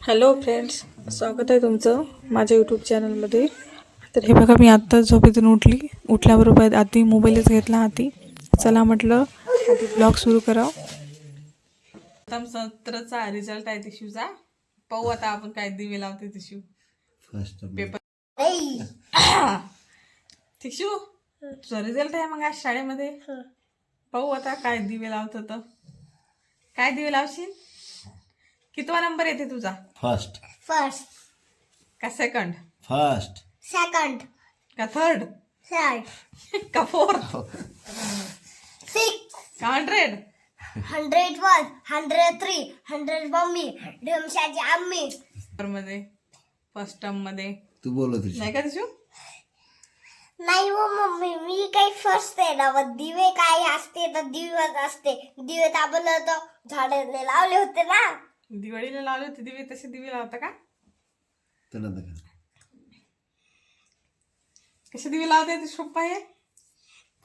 Hello friends स्वागत आहे तुमचं माझ्या यूट्यूब चॅनलमध्ये तर हे बघा मी आत्ताच झोपेतून उठली. उठल्याबरोबर आधी मोबाईलच घेतला हाती चला म्हटलं आधी ब्लॉग सुरू करावं. प्रथम सत्राचा रिझल्ट आहे तिशूचा पाहू आता आपण काय दिवे लावते तिशू फर्स्ट पेपर तिशू तुझा रिझल्ट आहे मग आज शाळेमध्ये? पाहू आता काय दिवे लावत तर. काय दिवे लावशील? कितवा नंबर येते तुझा? फर्स्ट फर्स्ट का सेकंड फर्स्ट सेकंड का थर्ड थर्ड का फोर्थ सिक्स का hundred hundred one hundred three hundred mummy ढमशाची आम्मी मध्ये फर्स्ट टर्ममध्ये. तू बोलत होती नाही का तिशू नाही हो मम्मी मी काही फर्स्ट आहे ना मग दिवे काय असते तर दिवस असते. दिवे आपण तर झाडाने लावले होते ना. दिवाळीला लावले होते दिवे तसे दिवे लावता का? दाखव. कसे दिवे लावता येते सोप्पा आहे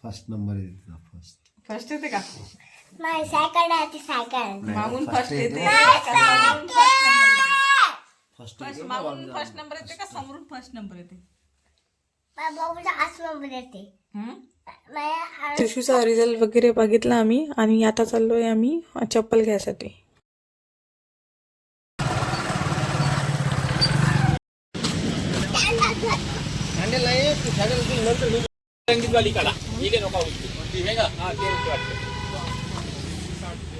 फर्स्ट नंबर तिचा फर्स्ट फर्स्ट येते का? नाही सेकंड आहे ते सेकंड मागून फर्स्ट येते. फर्स्ट फर्स्ट मागून फर्स्ट नंबर येते का? समोरून फर्स्ट नंबर येते. बाबूचा आस नंबर येते. नाही त्रिशूचा रिझल्ट वगैरे बघितला आम्ही आणि आता चाललोय आम्ही चप्पल घ्यायसाठी.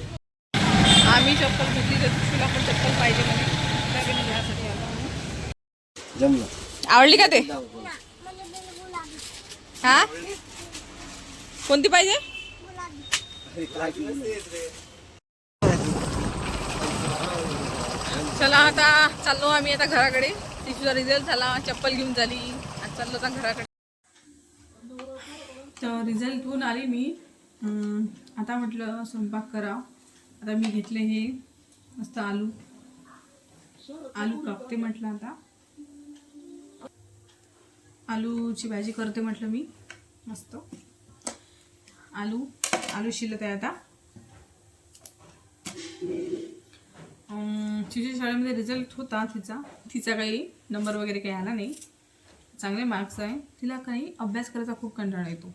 आम्ही चप्पल घेतली तर तुला पण चप्पल पाहिजे जमलं आवडली का ते? हा? कोणती पाहिजे? चला आता चाललो आम्ही आता घराकडे. तिचा रिझल्ट झाला चप्पल घेऊन झाली. चाललो जा घराकडे. तर रिझल्ट होऊन आली मी. आता म्हटलं स्वयंपाक करा. आता मी घेतले हे मस्त आलू. आलू कापते म्हटलं आता. आलूची भाजी करते म्हटलं मी. मस्त. आलू आलू शिलत आहे आता. अं, शाळेमध्ये रिझल्ट होता तिचा. तिचा काही नंबर वगैरे काही आला नाही. चांगले मार्क्स आहे. तिला काही अभ्यास करायचा खूप कंटाळा येतो.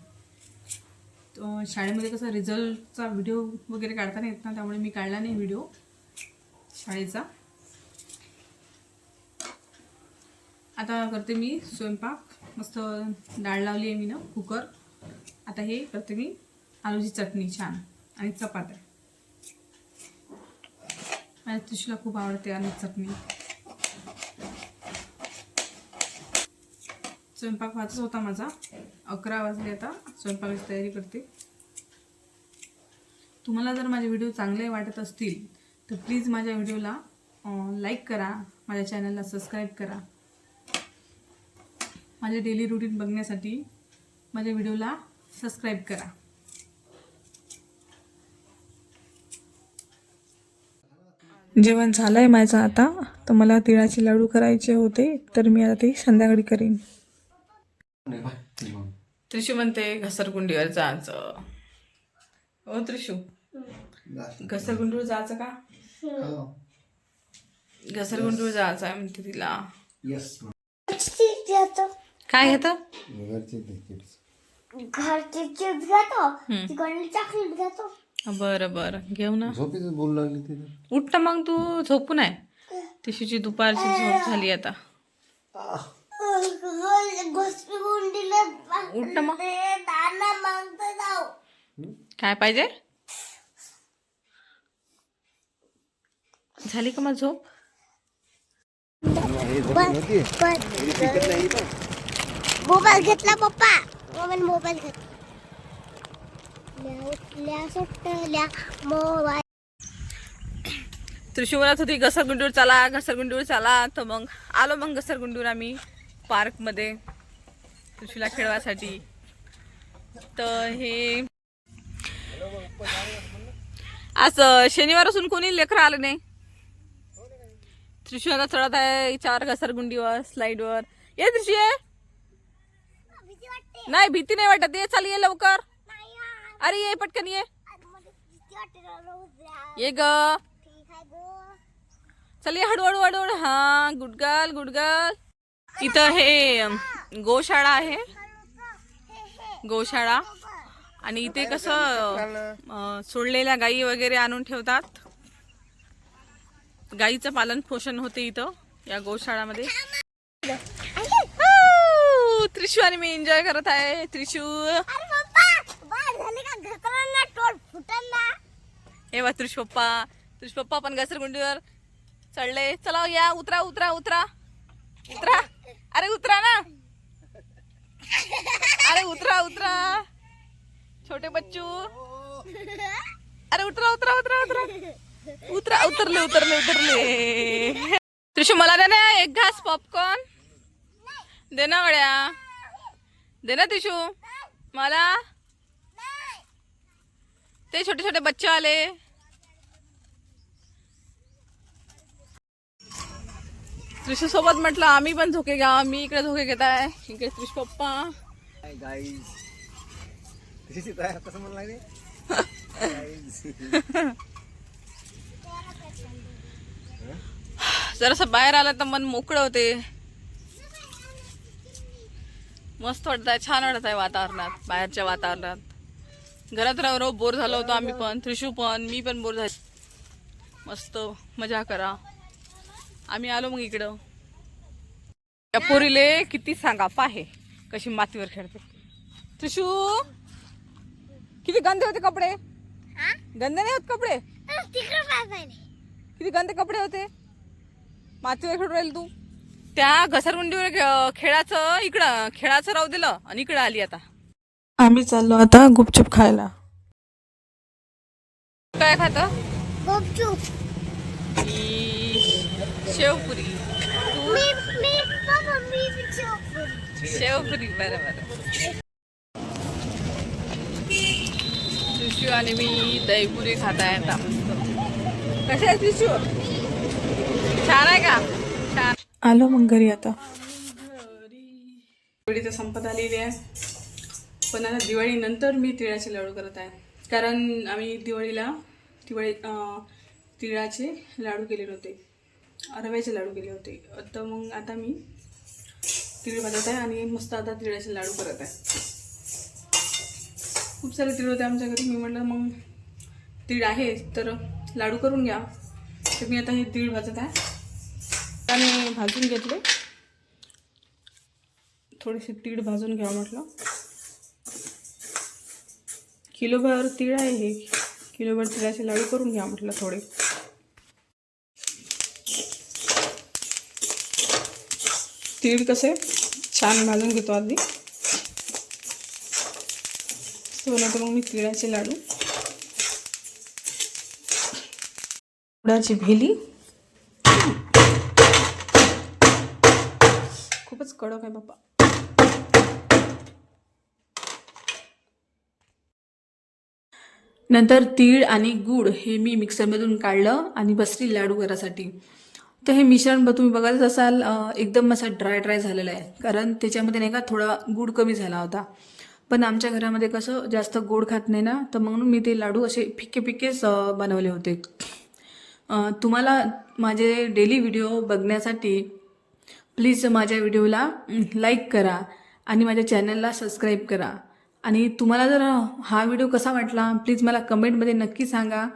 तर शाळेमध्ये कसं रिझल्टचा व्हिडिओ वगैरे काढता नाही येत ना त्यामुळे मी काढला नाही व्हिडिओ शाळेचा. आता करते मी स्वयंपाक. मस्त डाळ लावली आहे मी ना कुकर. आता हे करते मी आलूची चटणी छान आणि चपात्या. माझ्या तुशीला खूप आवडते आलू चटणी. स्वयंपाक व्हायचाच होता माझा. अकरा वाजले आता. स्वयंपाकाची तयारी करते. तुम्हाला जर माझे व्हिडिओ चांगले वाटत असतील तर प्लीज माझ्या व्हिडिओला लाईक करा. माझ्या चॅनलला सबस्क्राईब करा. माझे डेली रुटीन बघण्यासाठी माझ्या व्हिडिओला सबस्क्राईब करा. जेवण झालं आहे माझं आता. तर मला तिळाचे लाडू करायचे होते तर मी आता ते संध्याकाळी करीन. त्रिशू म्हणते घसरगुंडीवर जायचं. हो त्रिशू. घसरगुंडीवर जायचं का? घसरगुंडीवर जायचं आहे म्हणते तिला. येस काय घेतं? घरचे चिप्स चॉकलेट घेतो. बरं बरं. घेऊ ना. झोपेच बोलू लागली तिथे मग तू झोपू नाही. तिशीची दुपारची झोप झाली आता. उठ ना मग. काय पाहिजे? झाली का मग झोप? मोबाईल घेतला पप्पा. मोबाईल मोबाईल घेतला. मोबाईल. त्रिशू म्हणत होती घसरगुंडीवर चला घसरगुंडीवर चला. तर मग आलो मग घसरगुंडीवर आम्ही. पार्कमध्ये त्रिशूला खेळवासाठी. तर हे आज शनिवार असून कोणी लेकरं आलं नाही. त्रिशूला चढत आहे चार घसरगुंडीवर स्लाईडवर ये त्रिशी नाही भीती नाही वाटत. ये चाल ये लवकर. अरे ये पटकन ये. ये ग. चल ये हळूहळू हळूहळू. हा गुडगल गुडगल. इथं हे गोशाळा आहे. गोशाळा. आणि इथे कसं सोडलेल्या गायी वगैरे आणून ठेवतात. गाईचं पालन पोषण होते इथं या गोशाळामध्ये. त्रिशू आणि मी एन्जॉय करत आहे. त्रिशू. हे बा त्रिश पप्पा. त्रिश पप्पा पण घसरगुंडीवर चढले. चला या उतरा उतरा उतरा. उतरा. अरे उतरा ना. अरे उतरा उतरा. छोटे बच्चू. अरे उतरा उतरा उतरा उतरा. उतरा उतरले उतरले उतरले. त्रिशू मला दे ना एक घास पॉपकॉर्न दे ना गड्या दे ना त्रिशू. मला. ते छोटे छोटे बच्चे आले. त्रिशू सोबत म्हटलं आम्ही पण झोके घ्या मी इकडे झोके घेत आहे. इकडे त्रिश पप्पा. जरासं बाहेर आलं तर मन मोकळं होते. मस्त वाटत आहे छान वाटत आहे वातावरणात बाहेरच्या वातावरणात. घरात राहून बोर झालो होतो आम्ही पण त्रिशू पण मी पण बोर झाले. मस्त मजा करा. आम्ही आलो मग इकडं. या पोरीले किती सांगा पाहे कशी मातीवर खेळते. त्रिशू किती गंदे होते कपडे? गंदे नाही होत कपडे? किती गंदे कपडे होते? मातीवर खेळून राहील तू. त्या घसरगुंडीवर खेळाचं इकडं खेळाचं राहू दिलं आणि इकडं आली आता. आम्ही चाललो आता गुपचूप खायला. काय खात? गुपचूप. शेवपुरी. शेवपुरी. बरं बरं. त्रिशू आणि मी दहीपुरी खात आहे आता. कसे आहे त्रिशू छान आहे का? छान. आलो मग घरी आता. दिवाळी तर संपत आलेली आहे. पण आता दिवाळीनंतर मी तिळाचे लाडू करत आहे. कारण आम्ही दिवाळीला दिवाळी तिळाचे लाडू केलेले होते. रव्याचे लाडू केले होते. तर मग आता मी तिळ भाजत आहे आणि मस्त आता तिळाचे लाडू करत आहे. खूप सारे तिळ होते आमच्या घरी. मी म्हटलं मग तीळ आहे तर लाडू करून घ्या. तर मी आता हे तीळ भाजत आहे. आणि भाजून घेतले. थोडेसे तीळ भाजून घ्या म्हटलं. किलोभर तीळ आहे हे. किलोभर तिळाचे लाडू करून घ्या म्हटलं थोडे. तीळ कसे छान भाजून घेतो आधी. तर मग मी तिळाचे लाडू. गुळाची भेली. खूपच कडक आहे बाप्पा. नंतर तीळ आणि गूळ हे मी मिक्सरमधून काढलं आणि बसली लाडू करायसाठी तर हे मिश्रण ब- तुम्ही बघायचं असाल एकदम असा ड्राय ड्राय झालेला आहे. कारण त्याच्यामध्ये नाही का थोडा गूळ कमी झाला होता. पण आमच्या घरामध्ये कसं जास्त गोड खात नाही ना तर म्हणून मी ते लाडू असे फिक्के फिक्केच बनवले होते. तुम्हाला माझे डेली व्हिडिओ बघण्यासाठी प्लीज माझ्या व्हिडिओला लाईक करा आणि माझ्या चॅनलला सबस्क्राईब करा. आणि तुम्हाला जर हा व्हिडिओ कसा वाटला प्लीज मला कमेंटमध्ये नक्की सांगा.